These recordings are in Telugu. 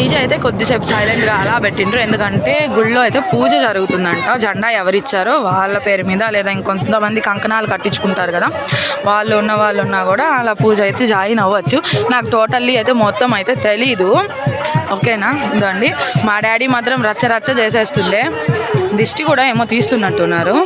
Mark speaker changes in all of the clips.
Speaker 1: డీజే అయితే కొద్దిసేపు సైలెంట్గా అలా పెట్టిండ్రు. ఎందుకంటే గుళ్ళో అయితే పూజ జరుగుతుందంట. జెండా ఎవరిచ్చారో వాళ్ళ పేరు మీద లేదా ఇంకొంతమంది కంకణాలు కట్టించుకుంటారు కదా వాళ్ళు ఉన్న వాళ్ళు ఉన్నా కూడా అలా పూజ అయితే జాయిన్ అవ్వచ్చు. నాకు టోటల్లీ అయితే మొత్తం అయితే తెలీదు. ఓకేనా? ఇదండి. మా డాడీ మాత్రం రచ్చ రచ్చ చేసేస్తుండే. దిష్టి కూడా ఏమో తీస్తున్నట్టున్నారు.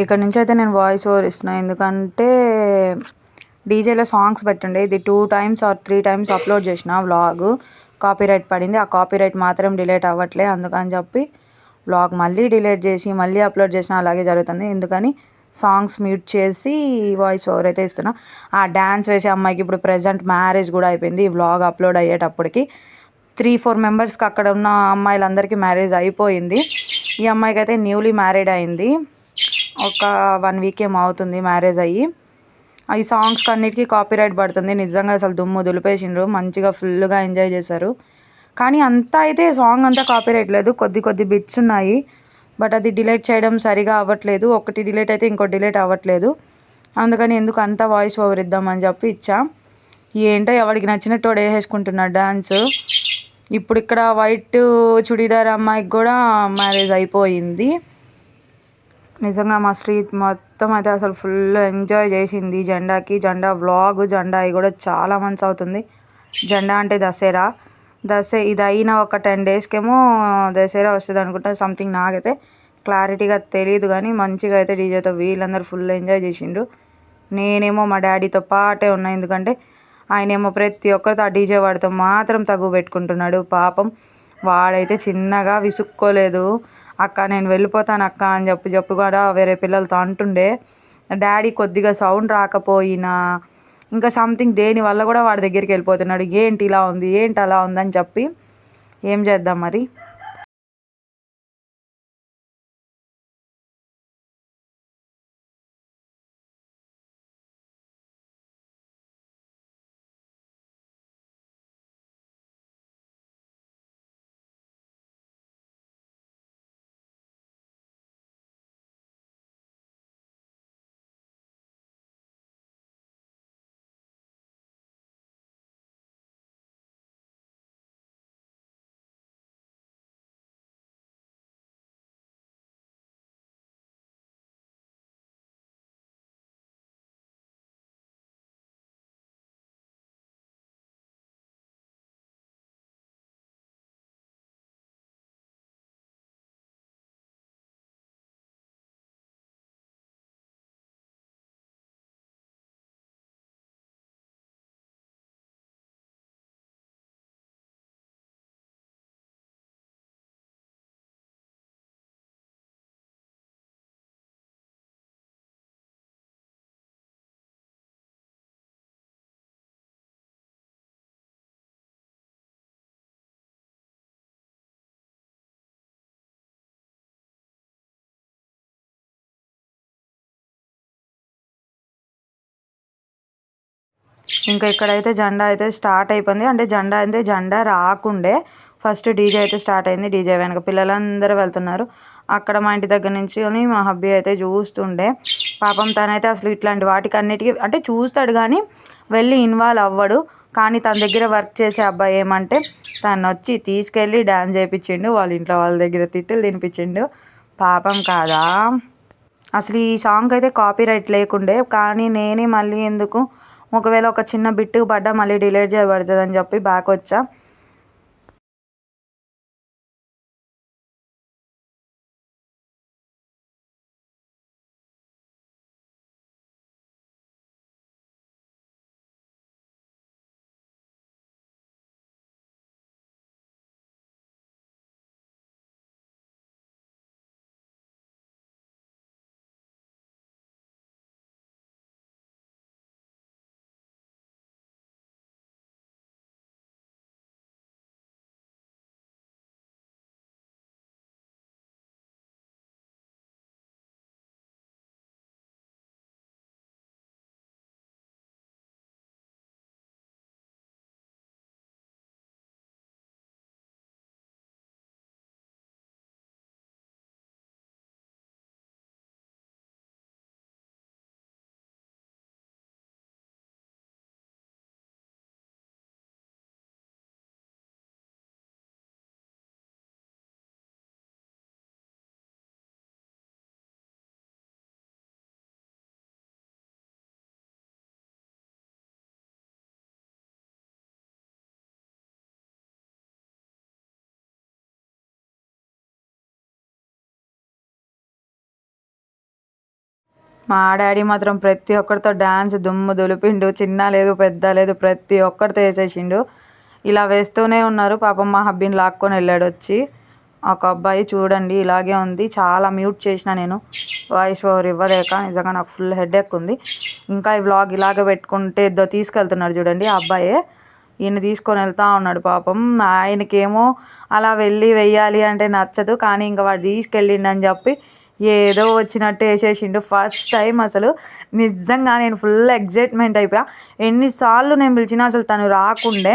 Speaker 1: ఇక్కడ నుంచి అయితే నేను వాయిస్ ఓవర్ ఇస్తున్నా. ఎందుకంటే డీజేలో సాంగ్స్ పెట్టండి. ఇది two times or three times upload చేసిన వ్లాగ్ కాపీరైట్ పడింది. ఆ కాపీరైట్ మాత్రం డిలేట్ అవ్వట్లే. అందుకని చెప్పి వ్లాగ్ మళ్ళీ డిలేట్ చేసి మళ్ళీ అప్లోడ్ చేసిన అలాగే జరుగుతుంది. ఎందుకని? సాంగ్స్ మ్యూట్ చేసి వాయిస్ ఓవర్ అయితే ఇస్తున్నా. ఆ డ్యాన్స్ వేసే అమ్మాయికి ఇప్పుడు ప్రజెంట్ మ్యారేజ్ కూడా అయిపోయింది. ఈ వ్లాగ్ అప్లోడ్ అయ్యేటప్పటికి త్రీ ఫోర్ మెంబర్స్కి అక్కడ ఉన్న అమ్మాయిలందరికీ మ్యారేజ్ అయిపోయింది. ఈ అమ్మాయికి అయితే న్యూలీ మ్యారీడ్ అయింది. ఒక వన్ వీక్ ఏమో అవుతుంది మ్యారేజ్ అయ్యి. ఈ సాంగ్స్కి అన్నిటికీ కాపీరైట్ పడుతుంది. నిజంగా అసలు దుమ్ము దులిపేసిండ్రు. మంచిగా ఫుల్గా ఎంజాయ్ చేశారు. కానీ అంతా అయితే సాంగ్ అంతా కాపీరైట్ లేదు. కొద్ది కొద్ది బిట్స్ ఉన్నాయి. బట్ అది డిలీట్ చేయడం సరిగా అవ్వట్లేదు. ఒకటి డిలీట్ అయితే ఇంకోటి డిలీట్ అవ్వట్లేదు. అందుకని ఎందుకు అంత వాయిస్ ఓవర్ ఇద్దామని చెప్పి ఇచ్చా. ఏంటో ఎవరికి నచ్చినట్టు వాడు వేసేసుకుంటున్నాడు డాన్స్ ఇప్పుడు ఇక్కడ వైట్ చుడీదార్ అమ్మాయికి కూడా మ్యారేజ్ అయిపోయింది. నిజంగా మా స్ట్రీట్ మొత్తం అయితే అసలు ఫుల్ ఎంజాయ్ చేసింది. జెండాకి జెండా వ్లాగ్ జెండా అయి కూడా చాలా మంత్స్ అవుతుంది. జెండా అంటే దసరా. దసే ఇది అయిన ఒక టెన్ డేస్కేమో దసరా వస్తుంది అనుకుంటా సంథింగ్ నాకైతే క్లారిటీగా తెలియదు కానీ మంచిగా అయితే డీజేతో వీళ్ళందరూ ఫుల్ ఎంజాయ్ చేసిండ్రు. నేనేమో మా డాడీతో పాటే ఉన్నా ఎందుకంటే ఆయనేమో ప్రతి ఒక్కరితో ఆ డీజే వాడితో మాత్రం తగు పెట్టుకుంటున్నాడు. పాపం వాడైతే చిన్నగా విసుక్కోలేదు. అక్క నేను వెళ్ళిపోతాను అక్క అని చెప్పి చెప్పి కూడా వేరే పిల్లలతో అంటుండే. డాడీ కొద్దిగా సౌండ్ రాకపోయినా ఇంకా సంథింగ్ దేని వల్ల కూడా వాడి దగ్గరికి వెళ్ళిపోతున్నాడు. ఏంటి ఇలా ఉంది? ఏంటి అలా ఉందని చెప్పి ఏం చేద్దాం మరి? ఇంకా ఇక్కడైతే జెండా అయితే స్టార్ట్ అయిపోయింది. అంటే జెండా అయితే జెండా రాకుండే ఫస్ట్ డీజే అయితే స్టార్ట్ అయింది. డీజే వెనక పిల్లలందరూ వెళ్తున్నారు. అక్కడ మా ఇంటి దగ్గర నుంచి మా హబ్బీ అయితే చూస్తుండే. పాపం తనైతే అసలు ఇట్లాంటి వాటికి అన్నిటికీ అంటే చూస్తాడు కానీ వెళ్ళి ఇన్వాల్వ్ అవ్వడు. కానీ తన దగ్గర వర్క్ చేసే అబ్బాయి ఏమంటే తను వచ్చి తీసుకెళ్ళి డ్యాన్స్ చేయించిండు వాళ్ళ ఇంట్లో వాళ్ళ దగ్గర తిట్టులు తినిపించిండు. పాపం కాదా? అసలు ఈ సాంగ్ అయితే కాపీ రైట్ లేకుండే. కానీ నేనే మళ్ళీ ఎందుకు ఒకవేళ ఒక చిన్న బిట్టు పడ్డా మళ్ళీ డిలీట్ చేయబడుతుందని చెప్పి బ్యాక్ వచ్చా. మా డాడీ మాత్రం ప్రతి ఒక్కరితో డ్యాన్స్ దుమ్ము దులిపిండు చిన్న లేదు పెద్ద లేదు ప్రతి ఒక్కరితో వేసేసిండు ఇలా వేస్తూనే ఉన్నారు. పాపం మా హబ్బీని లాక్కొని వెళ్ళాడు వచ్చి. ఒక అబ్బాయి చూడండి ఇలాగే ఉంది. చాలా మ్యూట్ చేసిన నేను. వాయిస్ ఓవర్ ఇవ్వలేక నిజంగా నాకు ఫుల్ హెడేక్ ఉంది. ఇంకా ఈ వ్లాగ్ ఇలాగే పెట్టుకుంటే ఇద్దో తీసుకెళ్తున్నాడు చూడండి ఆ అబ్బాయే. ఈయన తీసుకొని వెళ్తా ఉన్నాడు పాపం. ఆయనకేమో అలా వెళ్ళి వెయ్యాలి అంటే నచ్చదు. కానీ ఇంకా వాడు తీసుకెళ్ళిండని చెప్పి ఏదో వచ్చినట్టు వేసేసిండు. ఫస్ట్ టైం అసలు. నిజంగా నేను ఫుల్ ఎగ్జైట్మెంట్ అయిపోయా. ఎన్నిసార్లు నేను పిలిచినా అసలు తను రాకుండే.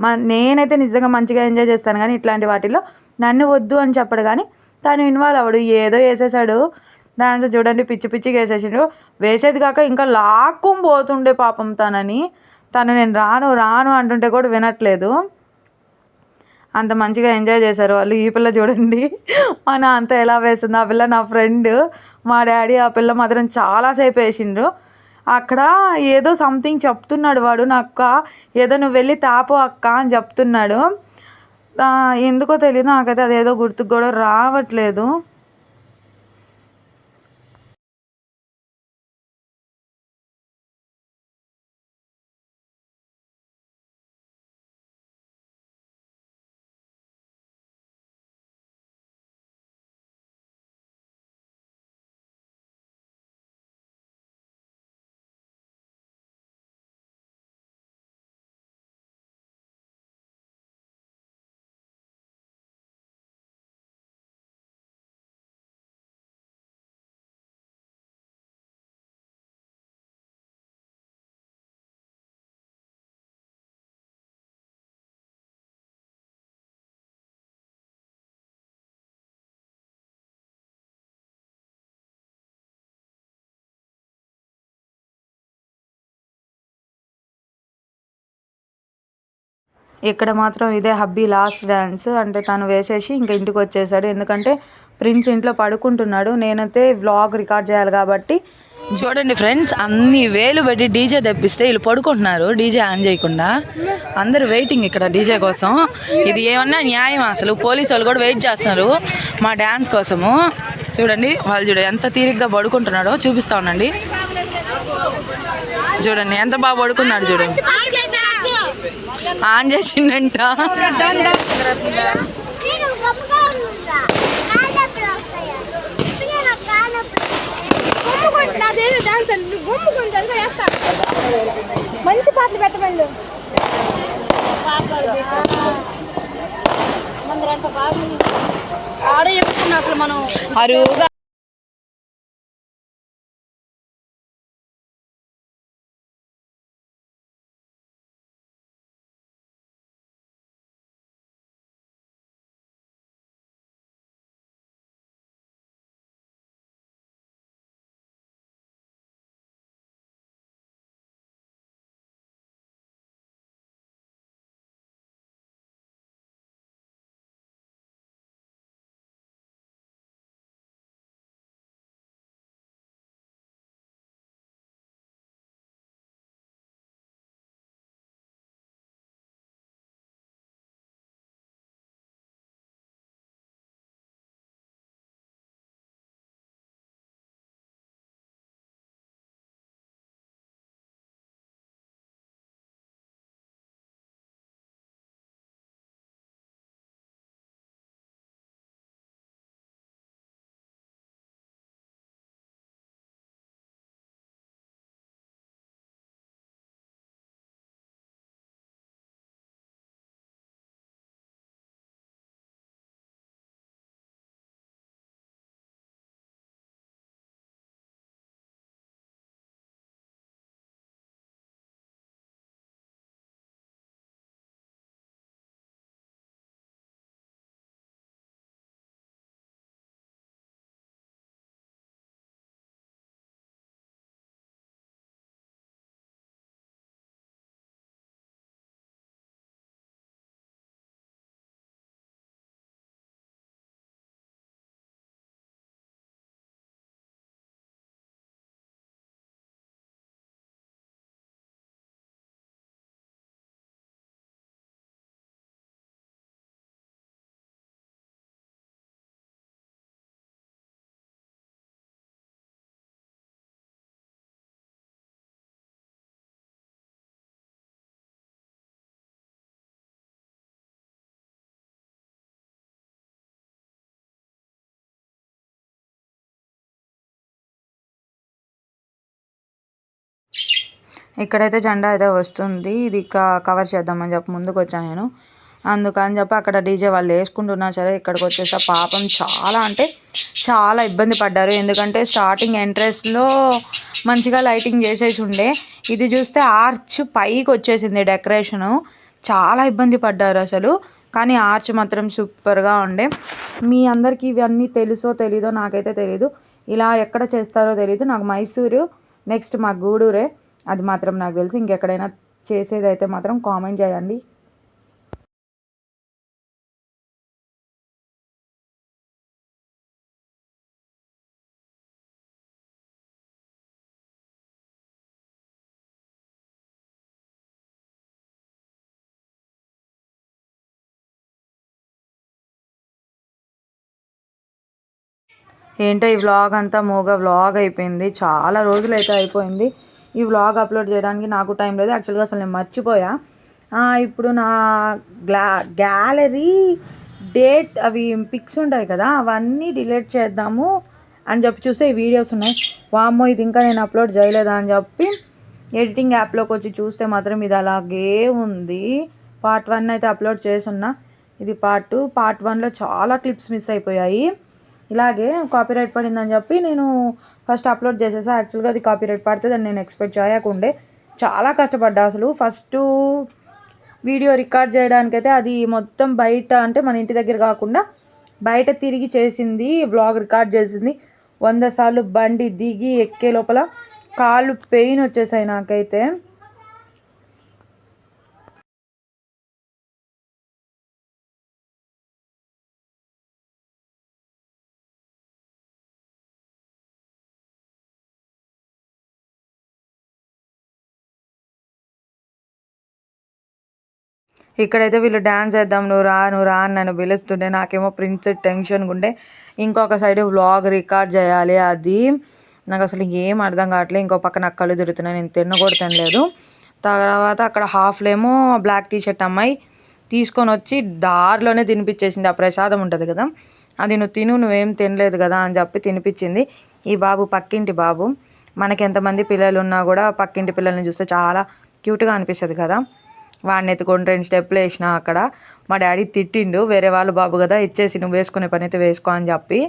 Speaker 1: మా నేనైతే నిజంగా మంచిగా ఎంజాయ్ చేస్తాను కానీ ఇట్లాంటి వాటిలో నన్ను వద్దు అని చెప్పడు కానీ తను ఇన్వాల్వ్ అవ్వడు. ఏదో వేసేసాడు. డాన్స్ చూడండి పిచ్చి పిచ్చిగా వేసేసిండు. వేసేది కాక ఇంకా లాక్కుం పోతుండే పాపం తనని. తను నేను రాను రాను అంటుంటే కూడా వినట్లేదు. అంత మంచిగా ఎంజాయ్ చేశారు వాళ్ళు. ఈ పిల్ల చూడండి. మన అంత ఎలా వేసింది ఆ పిల్ల నా ఫ్రెండ్. మా డాడీ ఆ పిల్ల మాత్రం చాలాసేపు వేసిండ్రు. అక్కడ ఏదో సంథింగ్ చెప్తున్నాడు వాడు. నాకు ఏదో నువ్వు వెళ్ళి తాపు అక్క అని చెప్తున్నాడు. ఎందుకో తెలియదు నాకైతే. అదేదో గుర్తుకు కూడా రావట్లేదు. ఇక్కడ మాత్రం ఇదే హబ్బీ లాస్ట్ డ్యాన్స్ అంటే తను వేసేసి ఇంకా ఇంటికి వచ్చేసాడు. ఎందుకంటే ప్రిన్స్ ఇంట్లో పడుకుంటున్నాడు. నేనైతే వ్లాగ్ రికార్డ్ చేయాలి కాబట్టి
Speaker 2: చూడండి ఫ్రెండ్స్ అన్ని వేలు పెట్టి డీజే తెప్పిస్తే వీళ్ళు పడుకుంటున్నారు. డీజే ఆన్ చేయకుండా. అందరూ వెయిటింగ్ ఇక్కడ డీజే కోసం. ఇది ఏమన్నా న్యాయం అసలు? పోలీసు వాళ్ళు కూడా వెయిట్ చేస్తున్నారు మా డ్యాన్స్ కోసము. చూడండి వాళ్ళు చూడ ఎంత తీరిగ్గా పడుకుంటున్నాడో చూపిస్తా ఉండండి. చూడండి ఎంత బాగా పడుకున్నాడు చూడండి ఆన్ చేసిండంట.
Speaker 3: మంచి పాటలు పెట్టమండు.
Speaker 4: ఆడ చెప్పుకున్నా అసలు మనం.
Speaker 2: అరువుగా
Speaker 1: ఇక్కడైతే జెండా అయితే వస్తుంది. ఇది క- కవర్ చేద్దామని చెప్పి ముందుకు వచ్చాను నేను. అందుకని చెప్పి అక్కడ డీజే వాళ్ళు వేసుకుంటున్నా సరే ఇక్కడికి వచ్చేసా పాపం చాలా అంటే చాలా ఇబ్బంది పడ్డారు. ఎందుకంటే స్టార్టింగ్ ఎంట్రెన్స్లో మంచిగా లైటింగ్ చేసేసి ఉండే. ఇది చూస్తే ఆర్చ్ పైకి వచ్చేసింది డెకరేషను. చాలా ఇబ్బంది పడ్డారు అసలు. కానీ ఆర్చ్ మాత్రం సూపర్గా ఉండే. మీ అందరికీ ఇవన్నీ తెలుసో తెలీదో నాకైతే తెలీదు. ఇలా ఎక్కడ చేస్తారో తెలీదు. నాకు మైసూరు నెక్స్ట్ మా గూడూరే. అది మాత్రం నాకు తెలుసు. ఇంకెక్కడైనా చేసేది అయితే మాత్రం కామెంట్ చేయండి. ఏంటో ఈ వ్లాగ్ అంతా మూగ వ్లాగ్ అయిపోయింది. చాలా రోజులు అయితే అయిపోయింది. ఈ వ్లాగ్ అప్లోడ్ చేయడానికి నాకు టైం లేదు. యాక్చువల్గా అసలు నేను మర్చిపోయా. ఇప్పుడు నా గ్లా గ్యాలరీ డేట్ అవి పిక్స్ ఉంటాయి కదా అవన్నీ డిలీట్ చేద్దాము అని చెప్పి చూస్తే ఈ వీడియోస్ ఉన్నాయి. వామ్మో ఇది ఇంకా నేను అప్లోడ్ చేయలేదా అని చెప్పి ఎడిటింగ్ యాప్లోకి వచ్చి చూస్తే మాత్రం ఇది అలాగే ఉంది. పార్ట్ వన్ అయితే అప్లోడ్ చేస్తున్నా ఇది పార్ట్ టూ పార్ట్ వన్లో చాలా క్లిప్స్ మిస్ అయిపోయాయి. ఇలాగే కాపీరైట్ పడిందని చెప్పి నేను ఫస్ట్ అప్లోడ్ చేసేసా. యాక్చువల్గా అది కాపీరైట్ పడితే దాన్ని నేను ఎక్స్పెక్ట్ చేయకుండే. చాలా కష్టపడ్డా అసలు. ఫస్ట్ వీడియో రికార్డ్ చేయడానికైతే అది మొత్తం బయట అంటే మన ఇంటి దగ్గర కాకుండా బయట తిరిగి చేసింది వ్లాగ్ రికార్డ్ చేసింది. వంద సార్లు బండి దిగి ఎక్కే లోపల కాళ్ళు పెయిన్ వచ్చేసాయి నాకైతే. ఇక్కడైతే వీళ్ళు డ్యాన్స్ చేద్దాం నువ్వు రా నువ్వు రా అని నన్ను పిలుస్తుండే నాకేమో ప్రిన్స్ టెన్షన్ ఉండే. ఇంకొక సైడ్ వ్లాగ్ రికార్డ్ చేయాలి అది. నాకు అసలు ఏం అర్థం కావట్లేదు ఇంకో పక్క నాకు కళ్ళు తిరుగుతున్నాయి నేను తిన్న లేదు తినలేదు. తర్వాత అక్కడ హాఫ్లేమో బ్లాక్ టీ షర్ట్ అమ్మాయి తీసుకొని వచ్చి దారిలోనే తినిపించేసింది. ఆ ప్రసాదం ఉంటుంది కదా అది నువ్వు తిను నువ్వేం తినలేదు కదా అని చెప్పి తినిపించింది. ఈ బాబు పక్కింటి బాబు. మనకి ఎంతమంది పిల్లలు ఉన్నా కూడా పక్కింటి పిల్లల్ని చూస్తే చాలా క్యూట్గా అనిపిస్తుంది కదా. వాడిని ఎత్తుకొని రెండు స్టెప్పులు వేసిన అక్కడ. మా డాడీ తిట్టిండు వేరే వాళ్ళు బాబు కదా ఇచ్చేసి నువ్వు వేసుకునే పని అయితే వేసుకో అని చెప్పి.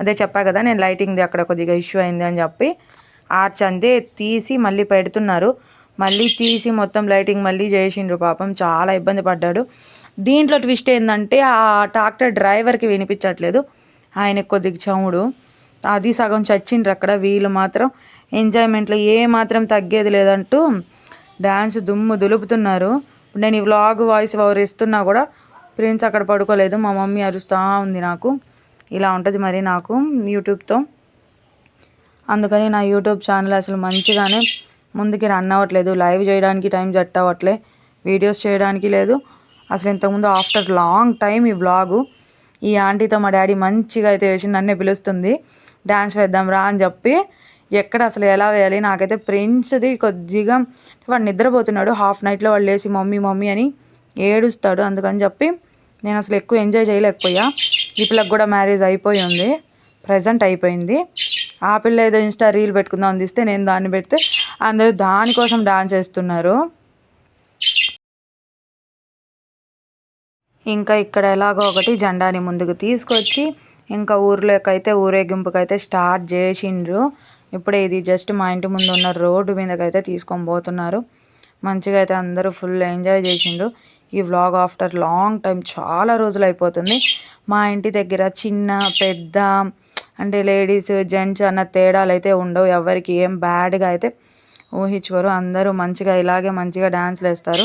Speaker 1: అదే చెప్పా కదా నేను లైటింగ్ది అక్కడ కొద్దిగా ఇష్యూ అయింది అని చెప్పి. ఆర్చ్ అంతే తీసి మళ్ళీ పెడుతున్నారు. మళ్ళీ తీసి మొత్తం లైటింగ్ మళ్ళీ చేసిండ్రు. పాపం చాలా ఇబ్బంది పడ్డాడు. దీంట్లో ట్విస్ట్ ఏంటంటే ఆ ట్రాక్టర్ డ్రైవర్కి వినిపించట్లేదు. ఆయనకు కొద్దిగా చముడు. అది సగం చచ్చిండ్రు అక్కడ. వీళ్ళు మాత్రం ఎంజాయ్మెంట్లో ఏ మాత్రం తగ్గేది లేదంటూ డ్యాన్స్ దుమ్ము దులుపుతున్నారు. నేను ఈ వ్లాగ్ వాయిస్ ఓవర్ ఇస్తున్నా కూడా ప్రిన్స్ అక్కడ పడుకోలేదు. మా మమ్మీ అరుస్తూ ఉంది నాకు. ఇలా ఉంటుంది మరి నాకు యూట్యూబ్తో. అందుకని నా యూట్యూబ్ ఛానల్ అసలు మంచిగానే ముందుకి రన్ అవ్వట్లేదు. లైవ్ చేయడానికి టైం జట్ అవ్వట్లే. వీడియోస్ చేయడానికి లేదు. అసలు ఇంతకుముందు ఆఫ్టర్ లాంగ్ టైం ఈ వ్లాగు. ఈ ఆంటీతో మా డాడీ మంచిగా అయితే వేసి నన్నే పిలుస్తుంది. డ్యాన్స్ వేద్దాం రా అని చెప్పి ఎక్కడ అసలు ఎలా వేయాలి? నాకైతే ప్రిన్స్ది కొద్దిగా వాడు నిద్రపోతున్నాడు. హాఫ్ నైట్లో వాళ్ళు లేచి మమ్మీ మమ్మీ అని ఏడుస్తాడు అందుకని చెప్పి నేను అసలు ఎక్కువ ఎంజాయ్ చేయలేకపోయా. ఈ పిల్లకి కూడా మ్యారేజ్ అయిపోయి ఉంది. ప్రజెంట్ అయిపోయింది. ఆ పిల్ల ఏదో ఇన్స్టా రీల్ పెట్టుకుందాం అని నేను దాన్ని పెడితే అందరూ దానికోసం డాన్స్ చేస్తున్నారు ఇంకా ఇక్కడ ఎలాగో ఒకటి జెండాని ముందుకు తీసుకొచ్చి ఇంకా ఊర్లోకైతే ఊరేగింపుకైతే స్టార్ట్ చేసిండ్రు. ఇప్పుడే ఇది జస్ట్ మా ఇంటి ముందు ఉన్న రోడ్డు మీదకైతే తీసుకొని పోతున్నారు. మంచిగా అయితే అందరూ ఫుల్ ఎంజాయ్ చేసిండ్రు. ఈ వ్లాగ్ ఆఫ్టర్ లాంగ్ టైం చాలా రోజులు అయిపోతుంది. మా ఇంటి దగ్గర చిన్న పెద్ద అంటే లేడీస్ జెంట్స్ అన్న తేడాలు అయితే ఉండవు. ఎవరికి ఏం బ్యాడ్గా అయితే ఊహించుకోరు. అందరూ మంచిగా ఇలాగే మంచిగా డ్యాన్స్లు వేస్తారు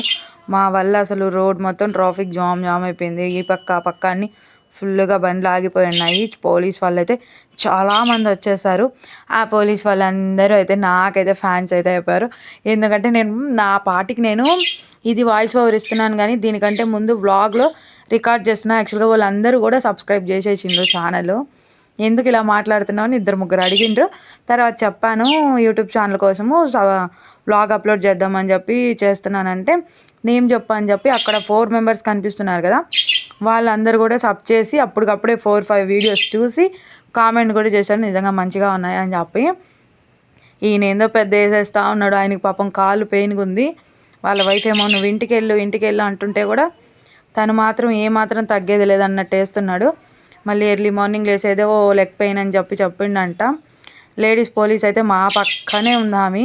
Speaker 1: మా వల్ల అసలు రోడ్ మొత్తం ట్రాఫిక్ జామ్ జామ్ అయిపోయింది. ఈ పక్క ఆ పక్క అన్ని ఫుల్గా బండ్లు ఆగిపోయి ఉన్నాయి. పోలీస్ వాళ్ళు అయితే చాలామంది వచ్చేసారు. ఆ పోలీస్ వాళ్ళందరూ అయితే నాకైతే ఫ్యాన్స్ అయితే అయిపోయారు. ఎందుకంటే నేను నా పాటికి నేను ఇది వాయిస్ ఓవర్ ఇస్తున్నాను కానీ దీనికంటే ముందు వ్లాగ్లో రికార్డ్ చేస్తున్నా యాక్చువల్గా వాళ్ళందరూ కూడా సబ్స్క్రైబ్ చేసేసిండ్రు ఛానల్. ఎందుకు ఇలా మాట్లాడుతున్నావు అని ఇద్దరు ముగ్గురు అడిగిండ్రు. తర్వాత చెప్పాను యూట్యూబ్ ఛానల్ కోసము వ్లాగ్ అప్లోడ్ చేద్దామని చెప్పి చేస్తున్నానంటే నేమ్ చెప్పని చెప్పి అక్కడ ఫోర్ మెంబర్స్ కనిపిస్తున్నారు కదా. వాళ్ళందరూ కూడా సబ్ చేసి అప్పటికప్పుడే ఫోర్ ఫైవ్ వీడియోస్ చూసి కామెంట్ కూడా చేశారు. నిజంగా మంచిగా ఉన్నాయి అని చెప్పి. ఈయన ఏందో పెద్ద వేసేస్తా ఉన్నాడు. ఆయనకి పాపం కాలు పెయిన్గా ఉంది. వాళ్ళ వైఫ్ ఏమో నువ్వు ఇంటికి వెళ్ళు ఇంటికి వెళ్ళు అంటుంటే కూడా తను మాత్రం ఏ మాత్రం తగ్గేది లేదన్నట్టు వేస్తున్నాడు. మళ్ళీ ఎర్లీ మార్నింగ్ లేసేదే ఓ లెగ్ పెయిన్ అని చెప్పి చెప్పిండంట. లేడీస్ పోలీస్ అయితే మా పక్కనే ఉంది ఆమె.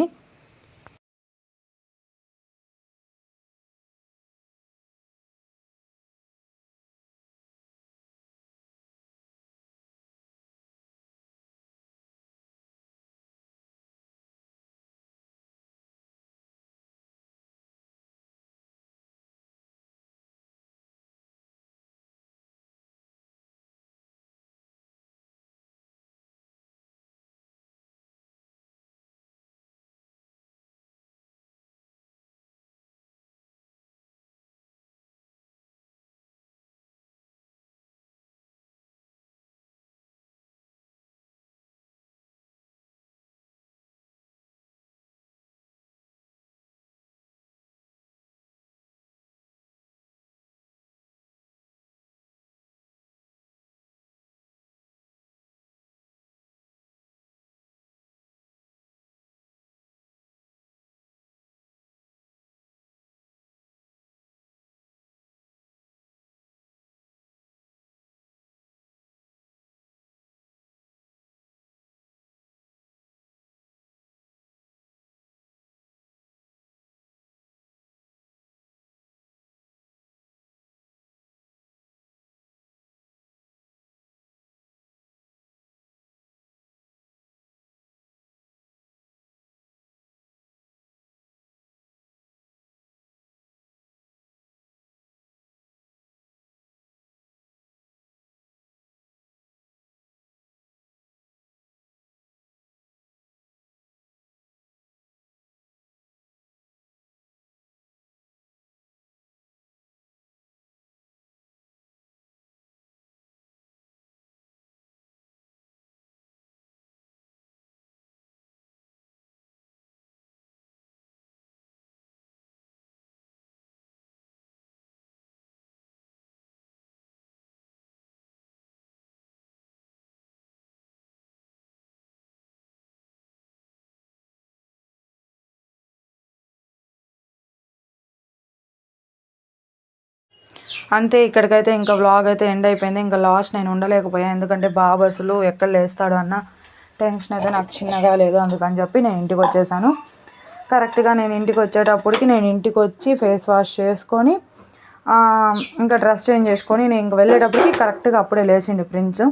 Speaker 1: అంతే ఇక్కడికైతే ఇంకా వ్లాగ్ అయితే ఎండ్ అయిపోయింది. ఇంకా లాస్ట్ నేను ఉండలేకపోయాను ఎందుకంటే బాబు అసలు ఎక్కడ లేస్తాడు అన్న టెన్షన్ అయితే నాకు చిన్నగా లేదు. అందుకని చెప్పి నేను ఇంటికి వచ్చేసాను. కరెక్ట్గా నేను ఇంటికి వచ్చేటప్పటికి నేను ఇంటికి వచ్చి ఫేస్ వాష్ చేసుకొని ఇంకా డ్రెస్ చేంజ్ చేసుకొని నేను ఇంక వెళ్ళేటప్పటికి కరెక్ట్గా అప్పుడే లేచిండు ప్రిన్స్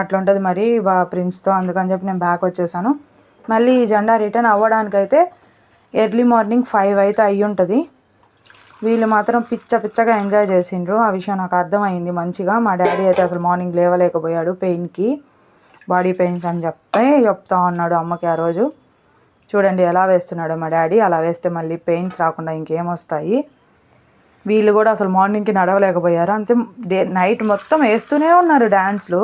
Speaker 1: అట్లా ఉంటుంది మరి బా ప్రిన్స్తో అందుకని చెప్పి నేను బ్యాక్ వచ్చేసాను. మళ్ళీ ఈ జెండా రిటర్న్ అవ్వడానికైతే ఎర్లీ మార్నింగ్ ఫైవ్ అయితే అయ్యి ఉంటుంది వీళ్ళు మాత్రం పిచ్చ పిచ్చగా ఎంజాయ్ చేసిండ్రు. ఆ విషయం నాకు అర్థమైంది మంచిగా. మా డాడీ అయితే అసలు మార్నింగ్ లేవలేకపోయాడు పెయిన్కి. బాడీ పెయిన్స్ అని చెప్తే చెప్తా ఉన్నాడు అమ్మకి ఆ రోజు. చూడండి ఎలా వేస్తున్నాడు మా డాడీ. అలా వేస్తే మళ్ళీ పెయిన్స్ రాకుండా ఇంకేం వస్తాయి. వీళ్ళు కూడా అసలు మార్నింగ్కి నడవలేకపోయారు. అంతే డే నైట్ మొత్తం వేస్తూనే ఉన్నారు డ్యాన్స్లు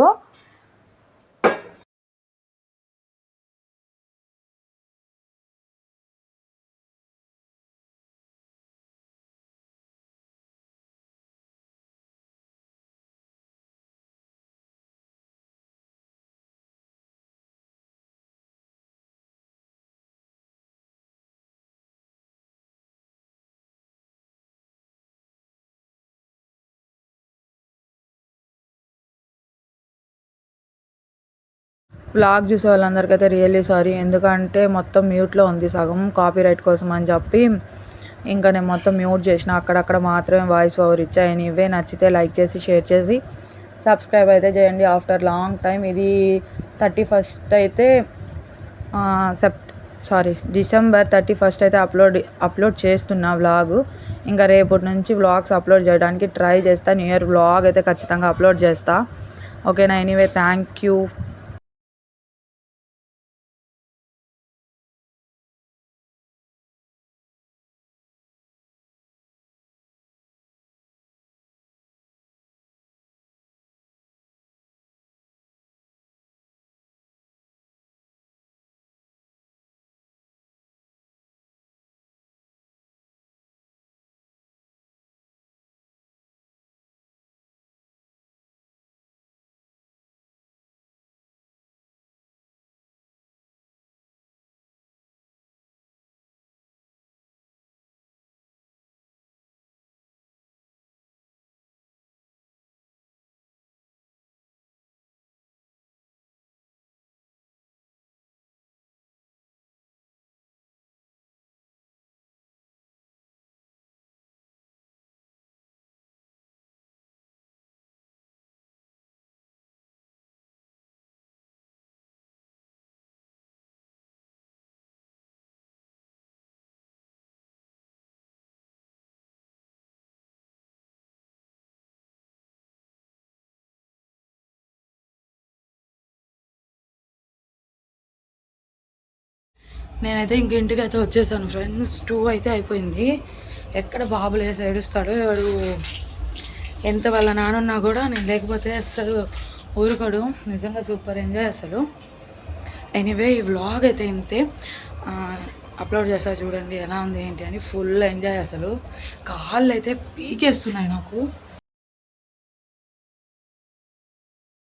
Speaker 1: బ్లాగ్ చూసే వాళ్ళందరికైతే రియల్లీ సారీ ఎందుకంటే మొత్తం మ్యూట్లో ఉంది సగం కాపీరైట్ కోసం అని చెప్పి. ఇంకా నేను మొత్తం మ్యూట్ చేసిన. అక్కడక్కడ మాత్రమే వాయిస్ ఓవర్ ఇచ్చాయని ఇవే నచ్చితే లైక్ చేసి షేర్ చేసి సబ్స్క్రైబ్ అయితే చేయండి. ఆఫ్టర్ లాంగ్ టైం ఇది థర్టీ ఫస్ట్ అయితే sept sorry December thirty first అయితే అప్లోడ్ అప్లోడ్ చేస్తున్నా వ్లాగ్ ఇంకా రేపటి నుంచి వ్లాగ్స్ అప్లోడ్ చేయడానికి ట్రై చేస్తా. న్యూ ఇయర్ వ్లాగ్ అయితే ఖచ్చితంగా అప్లోడ్ చేస్తా. ఓకేనా ఎనీవే థ్యాంక్ యూ నేనైతే ఇంక ఇంటికి అయితే వచ్చేసాను ఫ్రెండ్స్. టూ అయితే అయిపోయింది. ఎక్కడ బాబులు వేసి ఏడుస్తాడో వాడు ఎంత వాళ్ళ నానున్నా కూడా నేను లేకపోతే అసలు ఊరుకోడు. నిజంగా సూపర్ ఎంజాయ్ అసలు. ఎనీవే ఈ వ్లాగ్ అయితే ఇంతే. అప్లోడ్ చేస్తా చూడండి ఎలా ఉంది ఏంటి అని ఫుల్ ఎంజాయ్ అసలు. కాళ్ళు అయితే పీకేస్తున్నాయి నాకు.